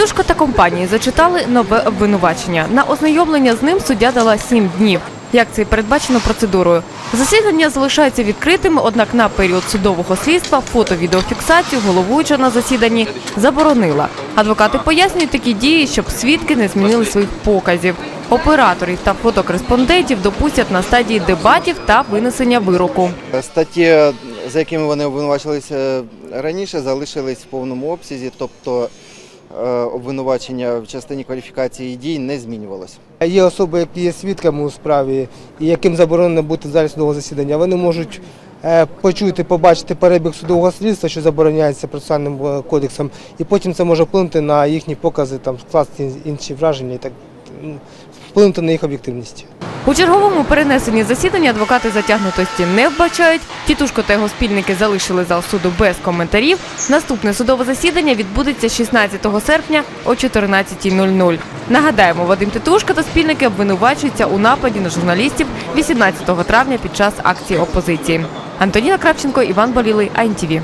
Тітушко та компанії зачитали нове обвинувачення. На ознайомлення з ним суддя дала сім днів. Як це і передбачено процедурою. Засідання залишається відкритими, однак на період судового слідства фото-відеофіксацію головуюча на засіданні заборонила. Адвокати пояснюють такі дії, щоб свідки не змінили своїх показів. Операторів та фотокореспондентів допустять на стадії дебатів та винесення вироку. Статті, за якими вони обвинувачувалися раніше, залишились в повному обсязі, тобто е, обвинувачення в частині кваліфікації дій не змінювалося. Є особи, які є свідками у справі, і яким заборонено бути в залі судового засідання. Вони можуть е, почути, побачити перебіг судового слідства, що забороняється процесуальним е, кодексом, і потім це може вплинути на їхні покази, там скласти інші враження і так вплинути на їх об'єктивність. У черговому перенесенні засідання адвокати затягнутості не вбачають. Тітушко та його спільники залишили зал суду без коментарів. Наступне судове засідання відбудеться 16 серпня о 14.00. Нагадаємо, Вадим Титушко та спільники обвинувачуються у нападі на журналістів 18 травня під час акції опозиції. Антоніна Кравченко, Іван Болілий, АНТВ.